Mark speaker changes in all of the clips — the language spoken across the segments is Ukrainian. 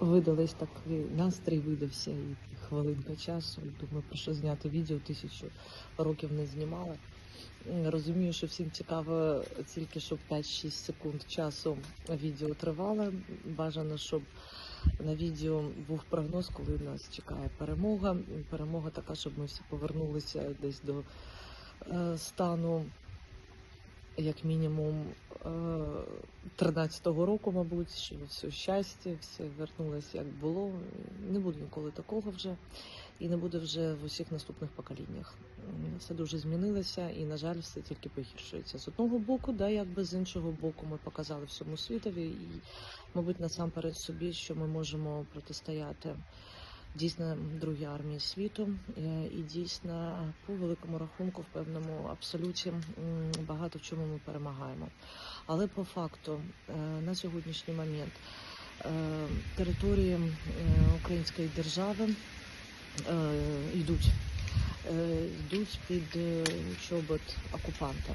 Speaker 1: видались такий настрій видався і хвилинка часу. Думаю, про що зняти відео тисячу років не знімала. Розумію, що всім цікаво тільки щоб 5-6 секунд часу відео тривало. Бажано, щоб на відео був прогноз, коли нас чекає перемога. Перемога така, щоб ми всі повернулися десь до е, стану, як мінімум, 13-го року, мабуть, що все щастя, все вернулося як було. Не буде ніколи такого вже, і не буде вже в усіх наступних поколіннях. Все дуже змінилося, і, на жаль, все тільки погіршується. З одного боку, да, якби з іншого боку, ми показали всьому світові, і, мабуть, насамперед собі, що ми можемо протистояти дійсно другій армії світу, Е, і дійсно по великому рахунку, в певному абсолюті багато в чому ми перемагаємо. Але по факту е, на сьогоднішній момент е, території української держави йдуть, йдуть під чобот окупанта.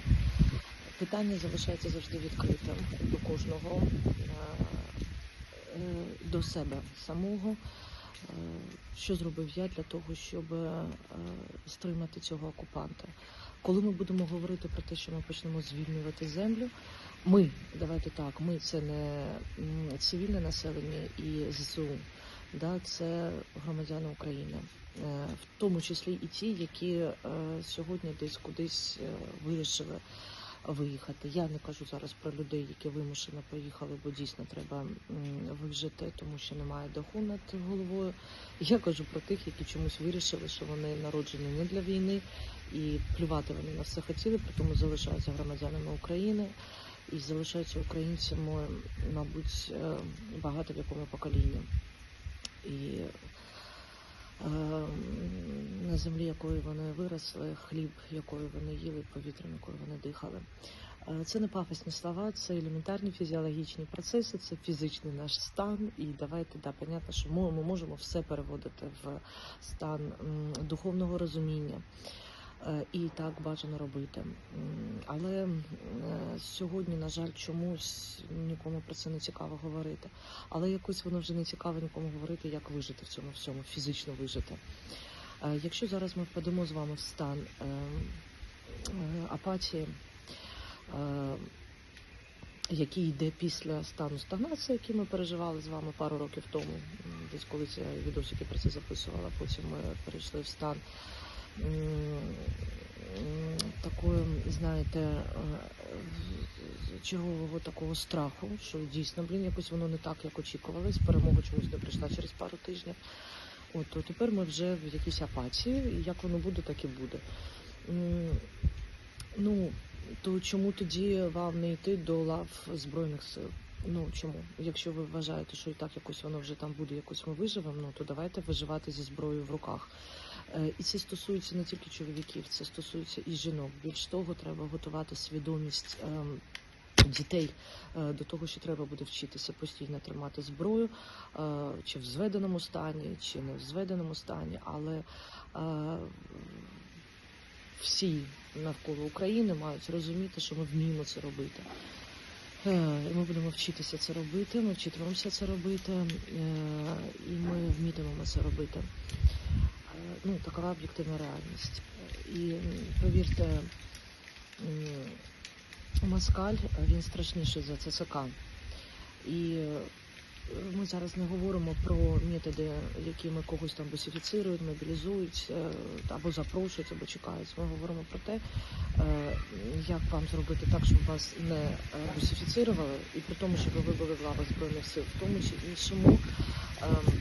Speaker 1: Питання залишається завжди відкритим до кожного, до себе самого. Е, Що зробив я для того, щоб е, стримати цього окупанта? Коли ми будемо говорити про те, що ми почнемо звільнювати землю, ми, давайте так, ми це не цивільне населення і ЗСУ, да, це громадяни України, Е, в тому числі і ті, які е, сьогодні десь кудись е, вирішили виїхати. Я не кажу зараз про людей, які вимушено поїхали, бо дійсно треба вижити, тому що немає даху над головою. Я кажу про тих, які чомусь вирішили, що вони народжені не для війни, і плювати вони на все хотіли, при тому залишаються громадянами України і залишаються українцями, мабуть, е, багато в якому поколінні. І на землі, якою вони виросли, хліб, якою вони їли, повітрям, якою вони дихали. Е, Це не пафосні слова, це елементарні фізіологічні процеси, це фізичний наш стан. І давайте да, понятно, що ми, ми можемо все переводити в стан духовного розуміння. Е, І так бажано робити. Але е, сьогодні, на жаль, чомусь нікому про це не цікаво говорити. Але якось воно вже не цікаво нікому говорити, як вижити в цьому всьому, фізично вижити. Е, Якщо зараз ми впадемо з вами в стан апатії, який йде після стану стагнації, який ми переживали з вами пару років тому, десь коли я відосики про це записувала, потім ми перейшли в стан такої, знаєте, е, чергового такого страху, що дійсно, блін, якось воно не так, як очікувалось. Перемога чомусь не прийшла через пару тижнів. От то тепер ми вже в якійсь апатії, і як воно буде, так і буде. Ну, то чому тоді вам не йти до лав Збройних сил? Ну чому? Якщо ви вважаєте, що і так якось воно вже там буде, якось ми виживемо, ну то давайте виживати зі зброєю в руках. Е, І це стосується не тільки чоловіків, це стосується і жінок. Більш того, треба готувати свідомість. ем, Дітей е, до того, що треба буде вчитися постійно тримати зброю, е, чи в зведеному стані, чи не в зведеному стані, але всі навколо України мають розуміти, що ми вміємо це робити. Ми будемо вчитися це робити, ми вчитимемося це робити, і ми вмітимемо це робити. Ну, такова об'єктивна реальність. І повірте, м, Москаль він страшніший за ЦСК. І е, ми зараз не говоримо про методи, якими когось там бусифіцирують, мобілізують е, або запрошують, або чекають. Ми говоримо про те, е, як вам зробити так, щоб вас не бусифіцирували, і при тому, щоб ви були в лавах збройних сил, в тому чи іншому, ем,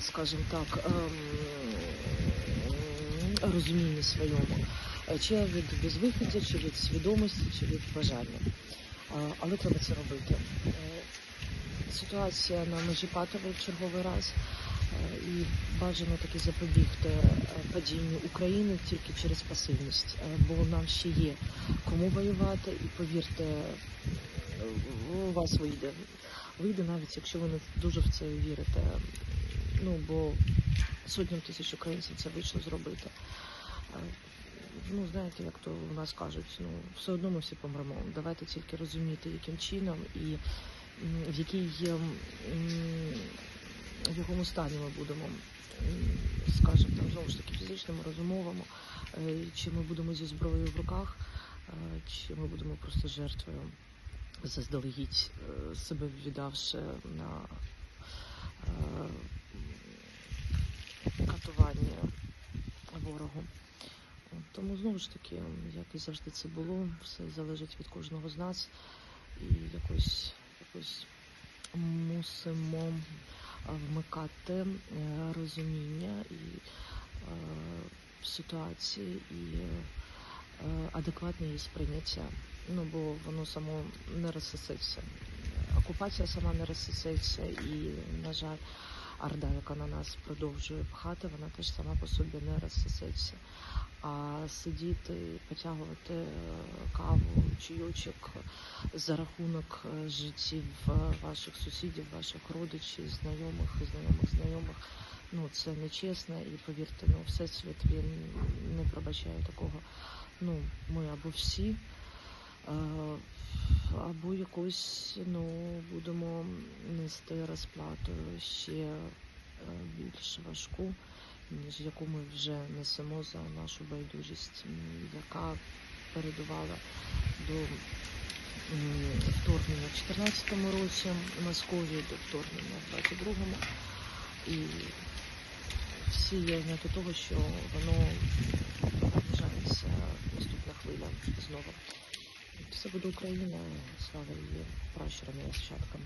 Speaker 1: скажімо так, ем, розумінні своєму. Е, Чи від безвиходя, чи від свідомості, чи від бажання. Але треба це робити. Е, Ситуація на межі патової в черговий раз. е, І бажано таки запобігти падінню України тільки через пасивність, бо нам ще є кому воювати, і повірте, у вас вийде. Вийде навіть, якщо ви не дуже в це вірите. Ну бо сотням тисяч українців це вийшло зробити. Ну, знаєте, як то у нас кажуть, ну все одно ми всі помремо. Давайте тільки розуміти, яким чином і в якій в якому стані ми будемо, скажімо, там знову ж таки фізичному, розумовому, е, чи ми будемо зі зброєю в руках, е, чи ми будемо просто жертвою, заздалегідь е, себе віддавши на е, катування От, Тому знову ж таки, як і завжди це було, все залежить від кожного з нас. І якось, якось мусимо вмикати е, розуміння і е, ситуації і е, адекватне її сприйняття. Ну бо воно само не розсосеться. Окупація сама не розсосеться і, на жаль, орда, яка на нас продовжує пхати, вона теж сама по собі не розсосеться. А сидіти, потягувати е, каву, чайочок за рахунок е, життів е, ваших сусідів, ваших родичів, знайомих, знайомих, знайомих. Ну це нечесно, і повірте, ну всесвіт він не пробачає такого. Ну, ми або всі, або якось ну будемо нести розплату ще е, більш важку, ніж яку ми вже несемо за нашу байдужість, яка передувала до вторгнення в 2014 році Московії, до вторгнення в 22-му. І всі є до того, що воно наближається наступна хвиля знову. Все буде Україна, слава її пращурам і нащадкам.